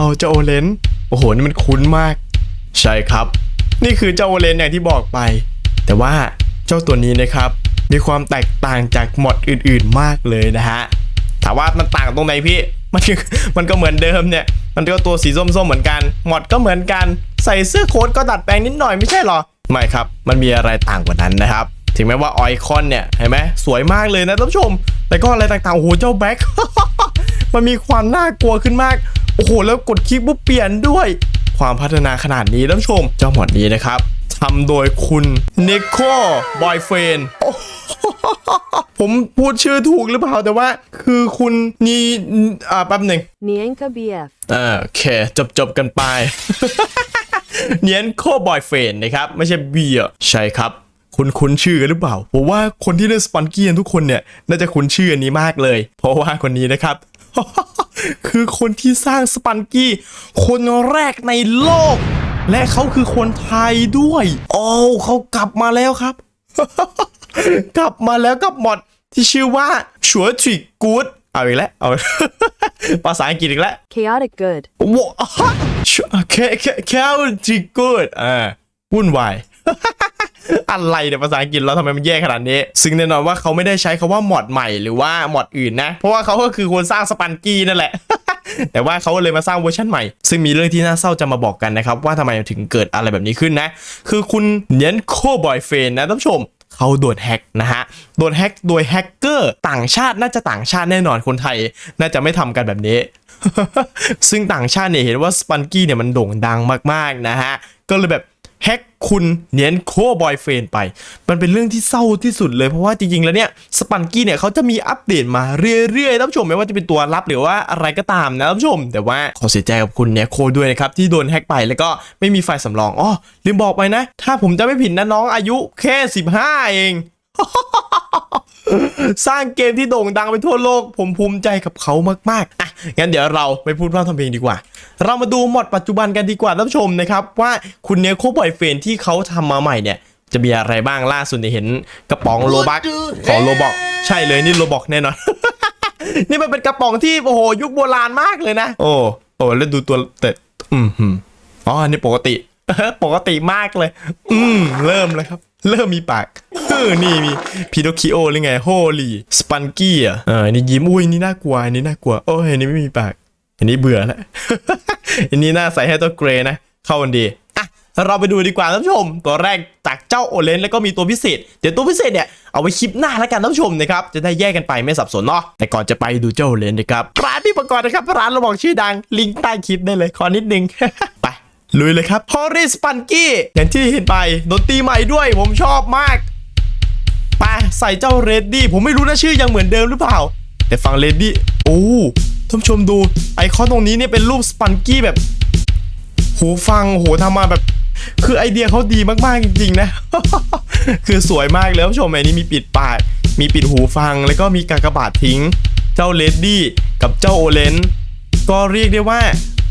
วเจ้าโอเลนโอ้โหนี่มันคุ้นมาก ใช่ครับ นี่คือเจ้าโอเลนอย่างที่บอกไป แต่ว่าเจ้าตัวนี้นะครับ มีความแตกต่างจากหมดอื่นๆมากเลยนะฮะถามว่ามันต่างตรงไหนพี่มันมันก็เหมือนเดิมเนี่ย มันก็ตัวสีส้มๆเหมือนกัน หมดก็เหมือนกัน ใส่เสื้อโค้ทก็ดัดแปลงนิดหน่อยไม่ใช่หรอ ไม่ครับ มันมีอะไรต่างกว่านั้นนะครับ ถึงแม้ว่าออคอนเนี่ย เห็นไหมสวยมากเลยนะท่านผู้ชม แต่ก็อะไรต่างๆ โอ้โห เจ้าแบ็ค มันมีความน่ากลัวขึ้นมาก โอ้โห แล้วกดคลิกปุ๊บเปลี่ยนด้วย ความพัฒนาขนาดนี้ท่านผู้ชม เจ้าหมอดนี้นะครับทำโดยคุณเนโคบอยเฟนผมพูดชื่อถูกหรือเปล่าแต่ว่า คือคุณนีอ่าแป๊บหนึ่ง Nienka BF. อ่าโอเค จบจบกันไป เนียนโคบอยเฟนนะครับ ไม่ใช่เบียร์ใช่ครับคุณคุ้นชื่อกันหรือเปล่าผมว่าคนที่เล่นสปันกี้ทุกคนเนี่ย น่าจะคุ้นชื่ออันนี้มากเลย เพราะว่าคนนี้นะครับ คือคนที่สร้างสปันกี้ คนแรกในโลก และเขาคือคนไทยด้วย โอ้เขากลับมาแล้วครับ กลับมาแล้วกับมอดที่ชื่อว่าชัวทริกกูดเอาอีกแล้วเอาภาษาอังกฤษอีกแล้ว Chaotic good. ว้าแค่แค่แค่จิกูดอ่าวุ่นวาย อะไรเนี่ยภาษาอังกฤษแล้วทำไมมันแย่ขนาดนี้ ซึ่งแน่นอนว่าเขาไม่ได้ใช้คาว่ามอดใหม่หรือว่ามอดอื่นนะ เพราะว่าเขาก็คือคนสร้างสปันกี้นั่นแหละ แต่ว่าเขาเลยมาสร้างเวอร์ชันใหม่ ซึ่งมีเรื่องที่น่าเศร้าจะมาบอกกันนะครับ ว่าทำไมถึงเกิดอะไรแบบนี้ขึ้นนะ คือคุณเนียนโคบอยเฟนนะท่านผู้ชมเขาโดนแฮกนะฮะ โดนแฮกโดยแฮกเกอร์ต่างชาติน่าจะต่างชาติแน่นอนคนไทย น่าจะไม่ทำกันแบบนี้ ซึ่งต่างชาติเนี่ยเห็นว่าสปันกี้เนี่ยมันโด่งดังมากๆนะฮะ ก็เลยแบบ แฮกคุณเนียนโคบอยเฟนไป มันเป็นเรื่องที่เศร้าที่สุดเลยเพราะว่าจริงๆแล้วเนี่ยสปันกี้เนี่ยเขาจะมีอัปเดตมาเรื่อยๆท่านผู้ชมไม่ว่าจะเป็นตัวรับหรือว่าอะไรก็ตามนะท่านผู้ชม แต่ว่าขอเสียใจกับคุณเนี่ยโคด้วยนะครับที่โดนแฮกไปแล้วก็ไม่มีไฟล์สำรองอ๋อลืมบอกไปนะ ถ้าผมจะไม่ผิดนะน้องอายุแค่ 15 เอง สร้างเกมที่โด่งดังไปทั่วโลก ผมภูมิใจกับเขามากๆอะงั้นเดี๋ยวเราไปพูดพร่ำทำเพลงดีกว่า เรามาดูมอดปัจจุบันกันดีกว่าท่านผู้ชมนะครับ ว่าคุณเนโคบอยเฟนที่เขาทำมาใหม่เนี่ย จะมีอะไรบ้างล่าสุดเนี่ยเห็นกระป๋องโลบักของโลบอกใช่เลยนี่โลบอกแน่นอนนี่มันเป็นกระป๋องที่โอ้โหยุคโบราณมากเลยนะ โอ้โอ้แล้วดูตัวแต่อืมหืมอ๋ออันนี่ปกติปกติมากเลย อืมเริ่มเลยครับ เริ่มมีปากเออนี่มีพีโดคิโอหรือไงโฮลี่สปันกี้อะเอออันนี่ยิ้มอุ้ยนี่น่ากลัวอันนี้น่ากลัวโอ้ยอันนี้ไม่มีปาก อันนี้เบื่อแล้วอันนี้น่าใส่ให้ตัวเกรย์นะ เข้ากันดีอะเราไปดูดีกว่าท่านผู้ชม ตัวแรกจากเจ้าโอเลนแล้วก็มีตัวพิเศษ เดี๋ยวตัวพิเศษเนี่ยเอาไว้คลิปหน้าแล้วกันท่านผู้ชมนะครับจะได้แยกกันไปไม่สับสนเนาะแต่ก่อนจะไปดูเจ้าโอเลนนะครับร้านพี่ประกอบนะครับร้านเราบอกชื่อดังลิงก์ใต้คลิปได้เลยขอนิดนึง ลุยเลยครับฮอริสปันกี้อย่างที่เห็นไปดนตรีใหม่ด้วยผมชอบมากไปใส่เจ้าเรดดี้ผมไม่รู้นะชื่อยังเหมือนเดิมหรือเปล่า แต่ฟังเรดดี้โอ้ท่านชมดูไอคอนตรงนี้เนี่ยเป็นรูปสปันกี้แบบหูฟังโหทำมาแบบ คือไอเดียเขาดีมากๆจริงๆนะ คือสวยมากเลยท่านชมไอ้นี่มีปิดปาก มีปิดหูฟังแล้วก็มีกากบาททิ้ง เจ้าเรดดี้กับเจ้าโอเลนก็เรียกได้ว่า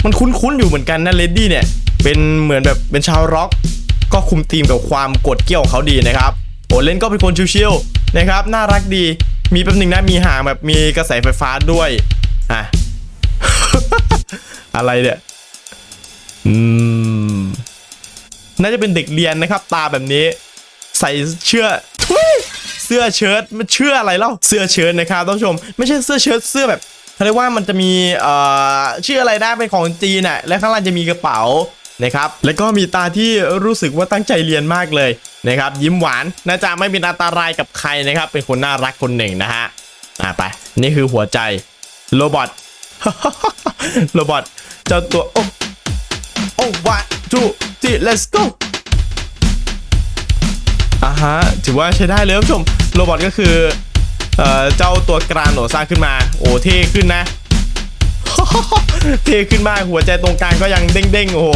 มันคุ้นๆอยู่เหมือนกันนะเรดดี้เนี่ย เป็นเหมือนแบบเป็นชาวร็อก ก็คุมธีมกับความกดเกี่ยวของเขาดีนะครับโอเล่นก็เป็นคนชิวๆนะครับ น่ารักดี มีแป๊บหนึ่งนะมีหางแบบมีกระแสไฟฟ้าด้วยอะอะไรเนี่ยอืมน่าจะเป็นเด็กเรียนนะครับ ตาแบบนี้ ใส่เชื่อเสื้อเชิ้ตมันเชื่ออะไรเล่าเสื้อเชิ้ตนะครับท่านผู้ชม ไม่ใช่เสื้อเชิ้ตเสื้อแบบเขาเรียกว่ามันจะมีเอ่อชื่ออะไรนะเป็นของจีนน่ะและข้างล่างจะมีกระเป๋า นะครับแล้วก็มีตาที่รู้สึกว่าตั้งใจเรียนมากเลยนะครับยิ้มหวานน่าจะไม่เป็นอันตรายกับใครนะครับ เป็นคนน่ารักคนหนึ่งนะฮะอะไป นี่คือหัวใจโรบอทโรบอทเจ้าตัว โอ้โอ้ one two three let's go อ่าฮะถือว่าใช้ได้เลยท่านผู้ชมโรบอทก็คือเอ่อเจ้าตัวกรานโหนสร้างขึ้นมา โอ้เท่ขึ้นนะ เท่ขึ้นมากหัวใจตรงกลางก็ยังเด้งๆโอ้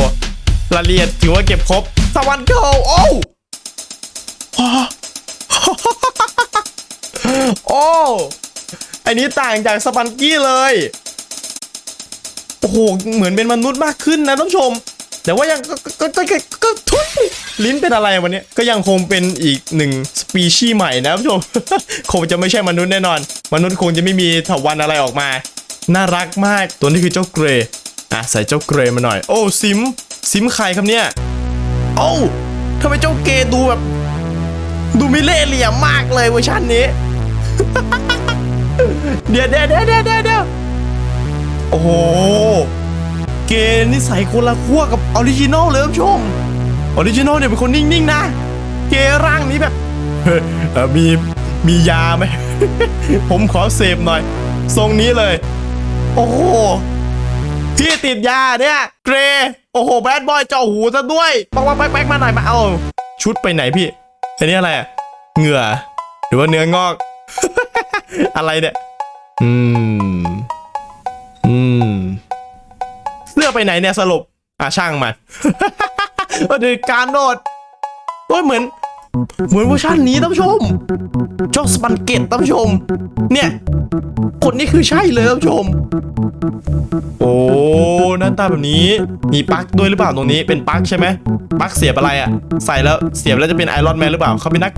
รายละเอียดถือว่าเก็บครบ สวรรค์เกิลโอ้โอ้อันนี้ต่างจากสปันกี้เลย โอ้โห เหมือนเป็นมนุษย์มากขึ้นนะท่านผู้ชม แต่ว่ายังก็ก็ก็ก็ทุยลิ้นเป็นอะไรวันนี้ก็ยังคงเป็นอีกหนึ่งสปีชีส์ใหม่นะท่านผู้ชม คงจะไม่ใช่มนุษย์แน่นอน มนุษย์คงจะไม่มีถาวรอะไรออกมา น่ารักมาก ตัวนี้คือเจ้าเกรย์อะใส่เจ้าเกรย์มาหน่อย โอ้ซิม ซิมใครครับเนี่ยโอ้าทำไมเจ้าเกดูแบบ ดูมีเล่เหลี่ยมมากเลยเวอร์ชันนี้ เดี๋ยวเดี๋ยวเดี๋ยวเดี๋ยวเดี๋ยวเดี๋ยวโอ้โห เกย์นิสัยคนละขั้วกับออริจินอลเลยท่านผู้ชม ออริจินอลเนี่ยเป็นคนนิ่งๆนะ เกร่างนี้แบบมีมียาไหม ผมขอเสพหน่อย ทรงนี้เลย โอ้โหพี่ติดยาเนี่ย เกร โอ้โหแบดบอยเจาะหูซะด้วยปักปักแป๊กแป๊กมาหน่อยมาเอา ชุดไปไหนพี่ อันนี้อะไรเหงื่อ หรือว่าเนื้องอก อะไรเนี่ย อืม อืมเสื้อไปไหนเนี่ยสรุปอะช่างมันว่าดูการโนดโอ้ยเหมือน เหมือนเวอร์ชันนี้ท่านผู้ชม จอสปันเกตท่านผู้ชม เนี่ย คนนี้คือใช่เลยท่านผู้ชม โอ้หน้าตาแบบนี้ มีปลั๊กด้วยหรือเปล่าตรงนี้ เป็นปลั๊กใช่ไหมปลั๊กเสียบอะไรอะใส่แล้วเสียบแล้วจะเป็นไอรอนแมนหรือเปล่า เขาเป็นนัก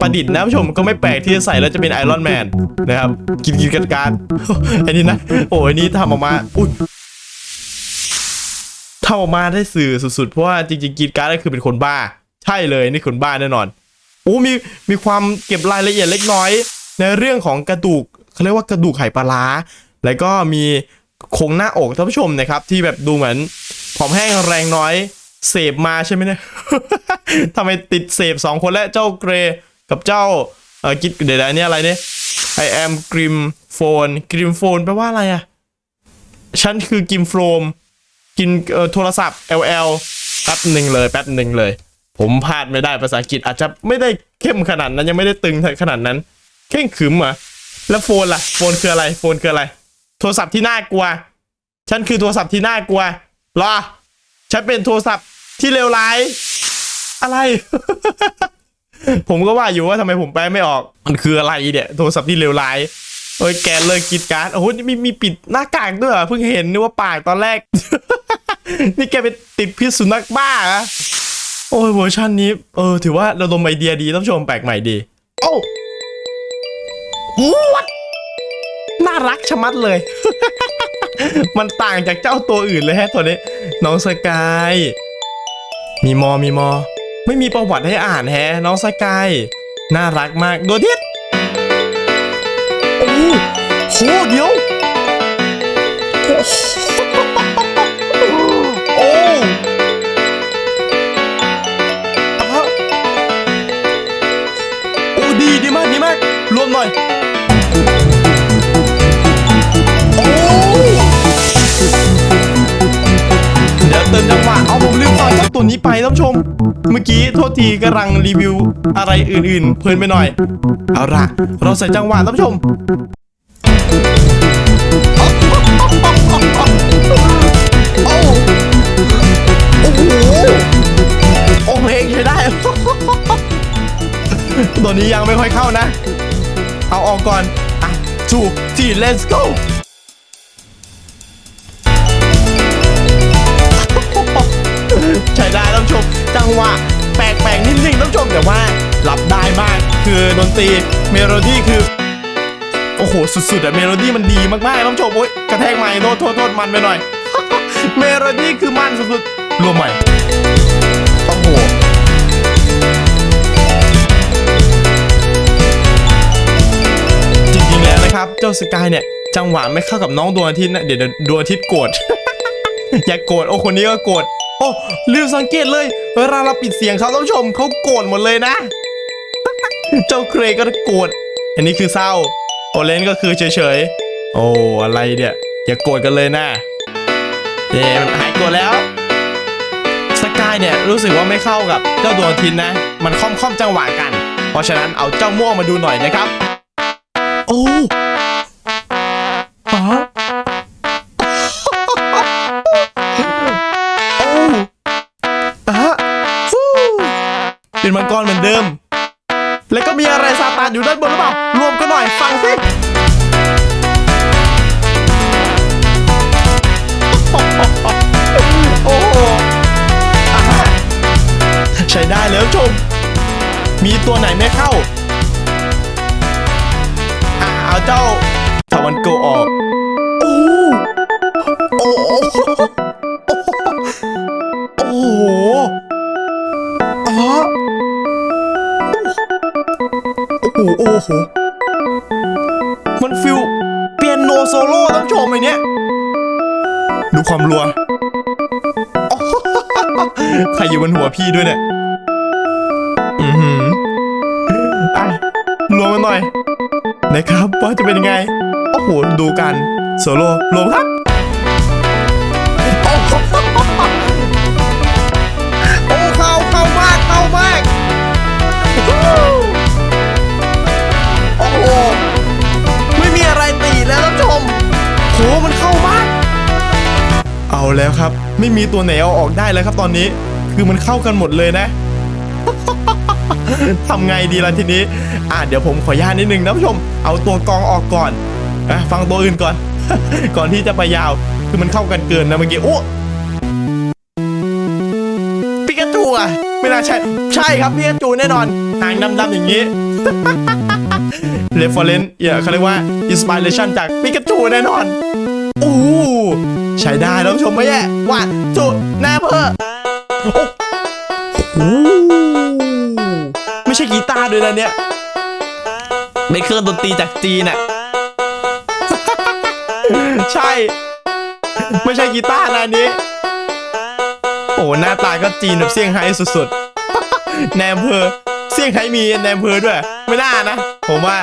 ประดิษฐ์นะท่านผู้ชม ก็ไม่แปลกที่จะใส่แล้วจะเป็นไอรอนแมนนะครับ กินกินกันการอันนี้นะ โอ้อันนี้ทำออกมา อุ้ยทำออกมาได้สื่อสุดๆ เพราะว่าจริงๆกรีดการ์ดก็คือเป็นคนบ้า ใช่เลยนี่คนบ้าแน่นอน อ้มีมีความเก็บรายละเอียดเล็กน้อย ในเรื่องของกระดูกเขาเรียกว่ากระดูกไข่ปลาร้าแล้วก็มีโครงหน้าอกท่านผู้ชมนะครับ ที่แบบดูเหมือนผอมแห้งแรงน้อยเสพมาใช่ไหมเนี่ยทำไมติดเสพสองคนและเจ้าเกรกับเจ้าเออกิดเดี๋ยวนะอันนี้อะไรเนี่ย I am grim phone grim phone แปลว่าอะไรอะฉันคือกิมโฟมกินเออโทรศัพท์ LL แป๊บหนึ่งเลยแป๊บหนึ่งเลย ผมพลาดไม่ได้ภาษาอังกฤษอาจจะไม่ได้เข้มขนาดนั้นยังไม่ได้ตึงขนาดนั้นเข่งขึมเหรอแล้วโฟนล่ะ โฟนคืออะไร โฟนคืออะไร โทรศัพท์ที่น่ากลัว ฉันคือโทรศัพท์ที่น่ากลัวรอฉันเป็นโทรศัพท์ที่เลวร้าย อะไร ผมก็ว่าอยู่ว่าทำไมผมแปลไม่ออก มันคืออะไรเนี่ย โทรศัพท์ที่เลวร้ายเอ้ยแกเลยกรีดการโอ้โหมีมีปิดหน้ากากด้วยเพิ่งเห็นนึกว่าปากตอนแรก นี่แกไปติดพิษสุนัขบ้าอะ โอ้ยเวอร์ชันนี้เออถือว่าระดมไอเดียดีท่านผู้ชมแปลกใหม่ดีโอ้วัดน่ารักชะมัดเลย มันต่างจากเจ้าตัวอื่นเลยแฮะตัวนี้ น้องสกาย มีมอมีมอ ไม่มีประวัติให้อ่านแฮะ น้องสกาย น่ารักมากดทิตย์โอ้โหโหเดี๋ยว เติมจังหวะเอาผมลืมฟังเจ้าตัวนี้ไปท่านผู้ชม เมื่อกี้โทษทีกำลังรีวิวอะไรอื่นๆ เพลินไปหน่อย เอาละเราใส่จังหวะท่านผู้ชมโอ้โหโอเพลงใช้ได้ ตัวนี้ยังไม่ค่อยเข้านะ เอาออกก่อนอะถูกที่ let's go ใช้ได้ท่านผู้ชม จังหวะแปลกๆนิดนึงท่านผู้ชมแต่ว่ารับได้มากคือดนตรีเมโลดี้คือ โอ้โห สุดๆอะเมโลดี้มันดีมากๆท่านผู้ชมโอ๊ยกระแทกใหม่โทษโทษโทษมันไปหน่อย เมโลดี้คือมันสุดๆรวมใหม่โอ้โหจริงๆแล้วนะครับ เจ้าสกายเนี่ยจังหวะไม่เข้ากับน้องดวงอาทิตย์นะเดี๋ยวดวงอาทิตย์โกรธ อย่าโกรธโอ้คนนี้ก็โกรธ โอ้ลืมสังเกตเลย เวลาเราปิดเสียงเขาต้องชมเขาโกรธหมดเลยนะ เจ้าเครก็โกรธอันนี้คือเศร้า โอเลนก็คือเฉยๆ โอ้อะไรเนี่ยอย่าโกรธกันเลยนะเย่มันหายโกรธแล้วสกายเนี่ยรู้สึกว่าไม่เข้ากับเจ้าดวงทิตย์นะ มันค่อมๆจังหวะกัน เพราะฉะนั้นเอาเจ้าม่วงมาดูหน่อยนะครับ โอ้ มังกรเหมือนเดิม แล้วก็มีอะไรซาตานอยู่ด้านบนหรือเปล่ารวมกันหน่อยฟังสิโอ้โหใช้ได้แล้วชม มีตัวไหนไม่เข้าอ่าเอาเจ้าตะวันโกออกโอ้โอ้ หโหมันฟิลเปียโนโซโล่ต้องชมไอเนี้ยดูความรัวใครอยู่บนหัวพี่ด้วยเนี่ยอือหืออะรวมมาหน่อยนะครับว่าจะเป็นยังไง โอ้โห ดูกัน โซโล่รวมครับ แล้วครับ ไม่มีตัวไหนเอาออกได้แล้วครับตอนนี้ คือมันเข้ากันหมดเลยนะทำไงดีล่ะทีนี้ อะเดี๋ยวผมขออนุญาตนิดนึงนะผู้ชม เอาตัวกองออกก่อนอะฟังตัวอื่นก่อน ก่อนที่จะไปยาว คือมันเข้ากันเกินนะเมื่อกี้โอ้ปิกาจูอะไม่น่าใช่ ใช่ครับปิกาจูแน่นอน หางดำๆอย่างนี้เรฟเฟอเรนซ์เนี่ยเขาเรียกว่าอินสปิเรชันจากปิกาจูแน่นอน ใช้ได้แล้วผู้ชมไม่แย่ว่าจุแน่เพอโอ้โหไม่ใช่กีตาร์ด้วยนะเนี่ยเป็นเครื่องดนตรีจากจีนอะใช่ ไม่ใช่กีตาร์นะอันนี้ โอ้หน้าตาก็จีนแบบเซี่ยงไฮ้สุดๆแนมเพอเซี่ยงไฮ้มีแนมเพอด้วย ไม่น่านะ ผมว่า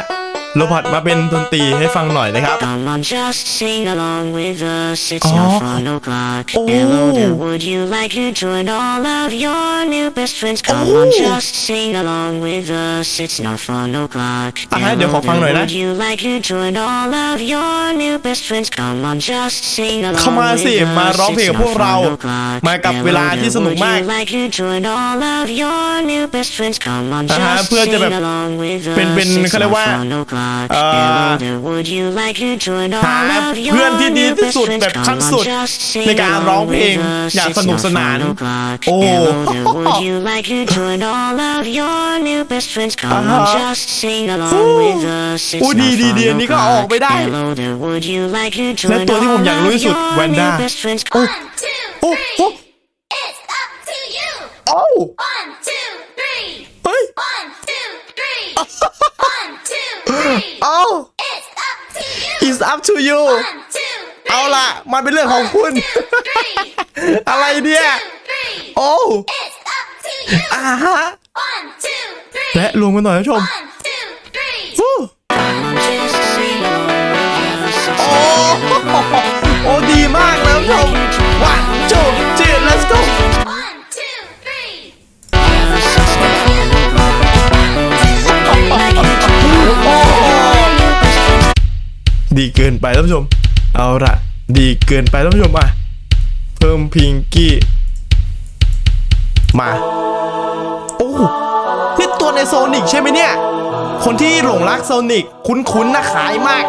โรบอทมาเป็นดนตรีให้ฟังหน่อยนะครับ Come on, just sing along with us. It's Oh. not fun o'clock. Oh. Hello there, would you like to join all of your new best friends? Come on, Oh. just sing along with us. It's not fun o'clock. อะฮะเดี๋ยวขอฟังหน่อยนะ would you like to join all of your new best friends? Come on, just sing along เข้ามาสิ with us. มาร้องเพลงกับ It's พวก not เรา fun o'clock. มากับ Hello เวลา there, ที่สนุก would มาก you like to join all of your new best friends? Come on, อ่าฮะ just เพื่อจะแบบ sing along with us. เป็นเป็น It's เขาเรียกว่า not fun o'clock. เอ่อ Hello there, would you like to join หา all of เพื่อน your ที่ดี new ที่ best สุด friends? แบบขั้น Come สุ on, ด just sing ในการร้องเพลง along with us. อย่าง It's สนุก not สนาน fun o'clock. โอ้ Hello there, would you like to join all of your new best friends? Come อ่า on, ฮะ just sing โอ้ along with us. It's โอ้ not ดีดีดี fun อันนี้ก็ออกไม่ o'clock. ได้ Hello there, would you like to และ join ตัวที่ผมอยาก all รู้ of ที่สุด your แวนด้า new best friends? โอ้ One, two, โอ้ three. โอ้ It's up to you. โอ้ One, two, three. เฮ้ย One, two, three. One, two, three. โอ้ It's up to you. is up to you One, two, three. เอาล่ะ มันเป็นเรื่องของคุณ Two, three. อะไรเนี่ย Two, three. โอ้ It's up to you. อ่าฮะ One, two, three. และรวมกันหน่อยท่านผู้ชม One, ดีเกินไปท่านผู้ชม เอาละดีเกินไปท่านผู้ชมมาเพิ่มพิงกี้ มา โอ้นี่ตัวในโซนิกใช่ไหมเนี่ย คนที่หลงรักโซนิกคุ้นๆนะขายมาก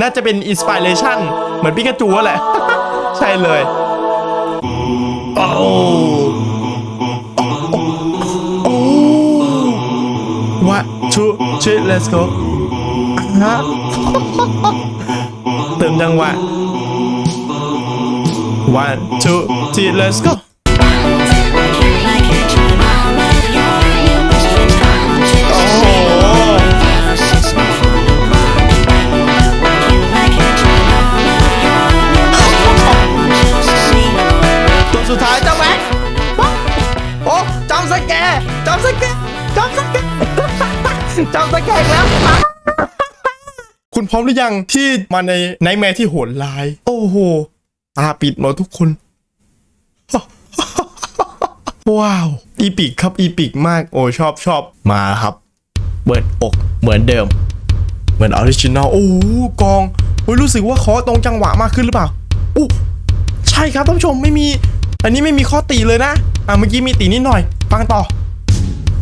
น่าจะเป็นอินสปิเรชันเหมือนปิกาจูแหละ ใช่เลยโอ้โอ้ one two three let's go ฮะเติมจังหวะ one two three let's go หรือยังที่มาในไนแมที่โหดร้าย โอ้โหตาปิดหมดทุกคน ว้าว อีปิกครับอีปิกมาก โอ้ชอบชอบมาครับ เปิดอกเหมือนเดิม เหมือนออริจินอลโอ้กองโอ้ยรู้สึกว่าเคอตรงจังหวะมากขึ้นหรือเปล่าอู้ใช่ครับท่านผู้ชมไม่มี อันนี้ไม่มีข้อตีเลยนะอะเมื่อกี้มีตีนิดหน่อยฟังต่อ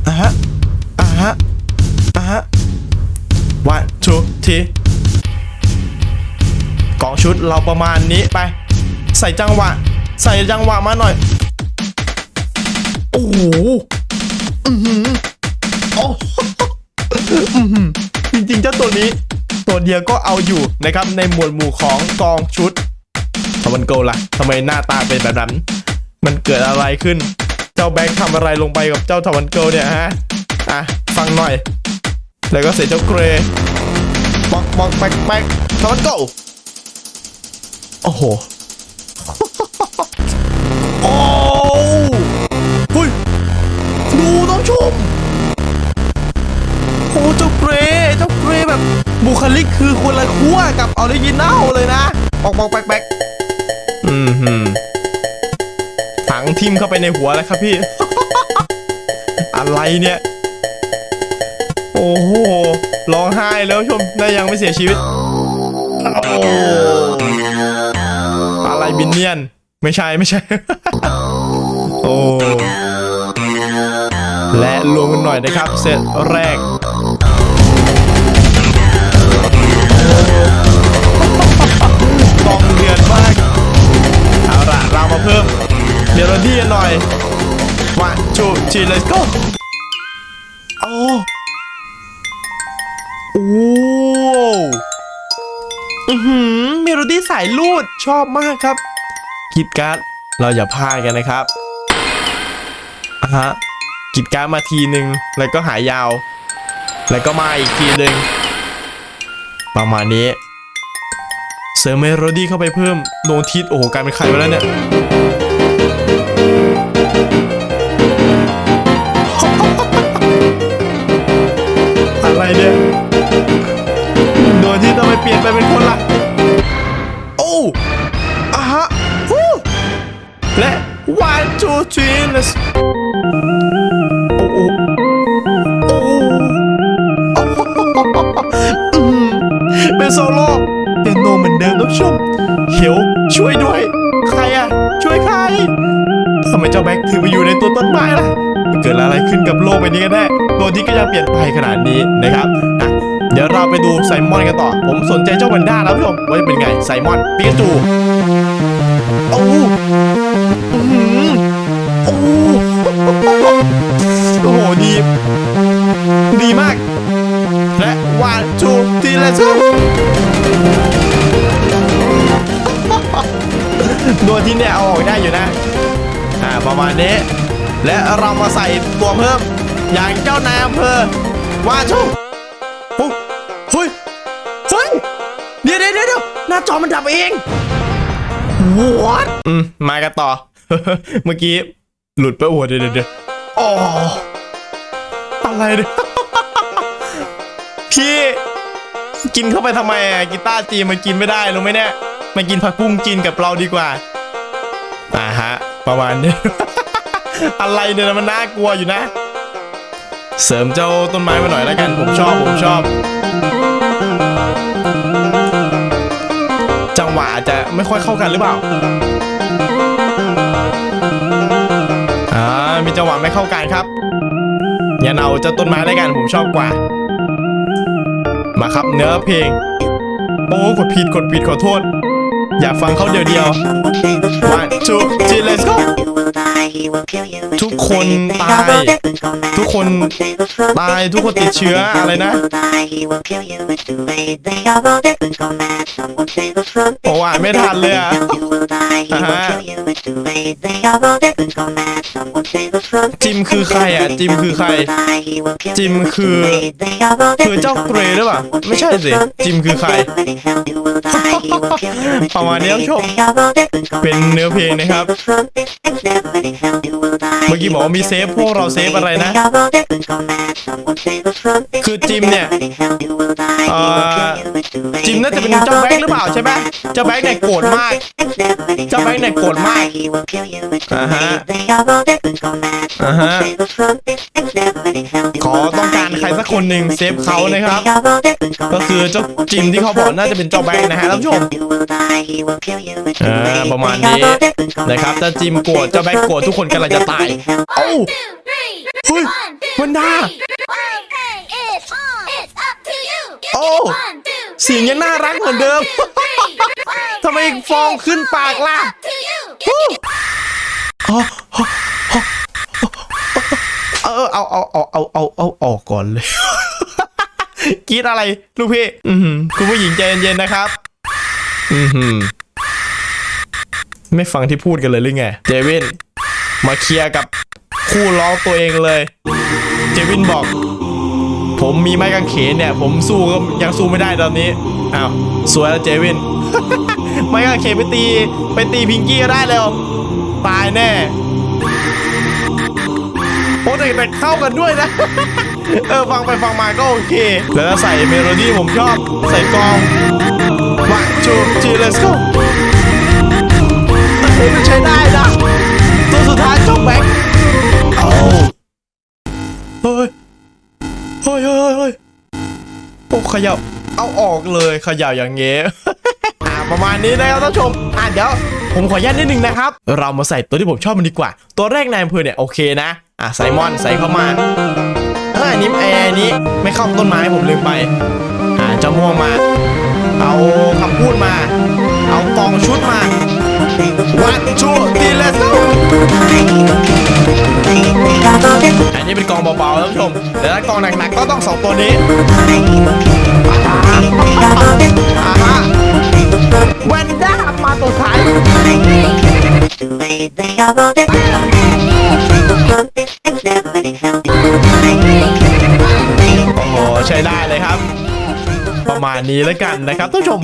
อะฮะอะฮะอะฮะ one two three กองชุดเราประมาณนี้ไป ใส่จังหวะ ใส่จังหวะมาหน่อย โอ้โหอือหือโอ้อื้อหือจริงๆเจ้าตัวนี้ ตัวเดียวก็เอาอยู่นะครับในหมวดหมู่ของกองชุดโาวันโกล่ะทำไมหน้าตาเป็นแบบนั้น มันเกิดอะไรขึ้น เจ้าแบงค์ทำอะไรลงไปกับเจ้าทวันโกเนี่ยฮะอะฟังหน่อย แล้วก็เสียเจ้าเกรย์ปอกปอกแป๊กแป๊กทวันโก อ้โห โอ้เฮ้ยดูต้องชม โอ้เจ้าเกรย์เจ้าเกรย์แบบบุคลิกคือคนละขั้วกับออริจินัลเลยนะปอกปอกแป๊กแป๊กอืมหืมถังทิมเข้าไปในหัวแล้วครับพี่ อะไรเนี่ย โอ้โหร้องไห้แล้วชมน่ายังไม่เสียชีวิต โอ้อะไร บินเนียน ไม่ใช่ไม่ใช่ โอ้ และรวมกันหน่อยนะครับ เซตแรกกองเดือนมาก เอาละเรามาเพิ่มเมโลดี้กันหน่อย one two three let's go โอ้โอ้ อือหือเมโลดี้สายลูดชอบมากครับคิดการ์ดเราอย่าพลาดกันนะครับอะฮะกิดการ์ดมาทีหนึ่งแล้วก็หายยาว แล้วก็มาอีกทีหนึ่งประมาณนี้เสริมเมโลดี้เข้าไปเพิ่มดวงทิตโอ้โหกลายเป็นใครไปแล้วเนี่ยอะไรเนี่ย ลี่ยนไปเป็นคนละ โอ้อะฮะฮู้และ one two three let's โอ้โอ้โอ้อืมเป็นโซโล่เป็นโนเหมือนเดิมท่านผู้ชมเขียวช่วยด้วย ใครอะช่วยใครทำไมเจ้าแบ็คถึงไปอยู่ในตัวต้นไม้ล่ะมันเกิดอะไรขึ้นกับโลกใบนี้กันแน่โลกที่ก็ยังเปลี่ยนไปขนาดนี้นะครับอะ ดี๋ยวเราไปดูไซมอนกันต่อ ผมสนใจเจ้าวันด้าแล้วผู้ชมว่าจะเป็นไงไซมอนปิกจูโอ้หือโอ้โอ้โหดี ดีมาก และวันจูทีละทูตัวที่เนี่ยเอาออกได้อยู่นะ อ่าประมาณนี้ และเรามาใส่ตัวเพิ่ม อย่างเจ้านายอำเภอวาชู เดี๋ยวเดี๋ยวเดี๋ยวหน้าจอมันดับเอง what อืมมากันต่อ เมื่อกี้ หลุดไปโอ้เดี๋ยวเดี๋ยวเดี๋ยวอ๋ออะไรเนี่ย พี่ กินเข้าไปทำไมอะกีตาร์จีนมันกินไม่ได้รู้ไหมเนี่ยมันกินผักบุ้งจีนกับเราดีกว่าอ่าฮะ ประมาณนี้ อะไรเนี่ยมันน่ากลัวอยู่นะ เสริมเจ้าต้นไม้มาหน่อยแล้วกันผมชอบผมชอบ ไม่ค่อยเข้ากันหรือเปล่าอ่ามีจังหวะไม่เข้ากันครับอย่าเอาเจ้าต้นไม้แล้วกันผมชอบกว่า มาครับเนื้อเพลงโอ้กดผิดกดผิดขอโทษ อยากฟังเขาเดียวเดียว one two three let's go ทุกคนตาย ทุกคนตาย ทุกคนติดเชื้ออะไรนะ โอ้อ่านไม่ทันเลยอะอ่าฮะจิมคือใครอะ จิมคือใคร จิมคือ คือเจ้าเกรย์หรือเปล่า ไม่ใช่สิ จิมคือใครประมาณนี้ครับชม เป็นเนื้อเพลงนะครับ เมื่อกี้บอกว่ามีเซฟพวกเราเซฟอะไรนะ คือจิมเนี่ยจิมน่าจะเป็นเจ้าแบงค์หรือเปล่าใช่ไหมเจ้าแบงค์เนี่ยโกรธมาก เจ้าแบงค์เนี่ยโกรธมากอ่าฮะอ่าฮะขอต้องการใครสักคนหนึ่งเซฟเขานะครับ ก็คือเจ้าจิมที่เขาบอกน่าจะเป็นเจ้าแบงค์นะฮะท่านผู้ชมอ่าประมาณนี้นะครับถ้าจิมโกรธเจ้าแบงค์โกรธทุกคนกำลังจะตายโอ้ Two, three. Ui, One, two, Wanda. three. Okay, it's on. It's up to you. Oh, One, two, เสียงยังน่ารักเหมือนเดิมทำไมฟองขึ้นปากล่ะ up to you. เออเอาเอาเอาเอาเอาเอาออกก่อนเลยกรีดอะไร ลูกพี่อือหือคุณผู้หญิงใจเย็นๆนะครับอือหือ ไม่ฟังที่พูดกันเลยหรือไง เจวิน มาเคลียร์กับคู่ร้องตัวเองเลย เจวินบอก ผมมีไม้กางเขนเนี่ย ผมสู้ก็ยังสู้ไม่ได้ตอนนี้ อ้าว สวยแล้วเจวิน ไม้กางเขนไปตี ไปตีพิงกี้ก็ได้แล้ว ตายแน่โอ้แต่แต่เข้ากันด้วยนะ เออ ฟังไปฟังมาก็โอเค แล้วใส่เมโลดี้ผมชอบ ใส่กลอง one two three let's go แต่ผมมันใช้ได้นะ ตัวสุดท้ายจบแบ็คเอาเฮ้ย เฮ้ยเฮ้ยเฮ้ยโอ้ขยับเอาออกเลยขยับอย่างเงี้ยอ่าประมาณนี้นะครับท่านผู้ชม อ่าเดี๋ยวผมขออนุญาตนิดนึงนะครับ เรามาใส่ตัวที่ผมชอบมันดีกว่า ตัวแรกในอำเภอเนี่ยโอเคนะ อะไซมอนใส่เข้ามาเอออันนี้ไอ้นนี้ไม่เข้าต้นไม้ผมลืมไป อ่าเจ้าม่วงมา เอาคำพูดมา เอากองชุดมา one two three let's go อันนี้เป็นกองเบาๆท่านผู้ชมแต่ถ้ากองหนักๆก็ต้องสองตัวนี้อ่าฮะแวนด้ามาตัวท้ายโอ้โหใช้ได้เลยครับ ประมาณนี้แล้วกันนะครับท่านผู้ชม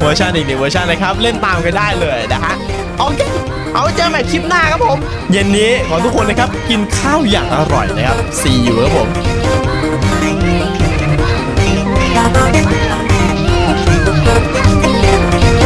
เวอร์ชันอีกหนึ่งเวอร์ชันนะครับ เล่นตามกันได้เลยนะฮะโอเคเอาเจอใหม่คลิปหน้าครับผม เย็นนี้ขอทุกคนนะครับ กินข้าวอย่างอร่อยนะครับซีอยู่ครับผม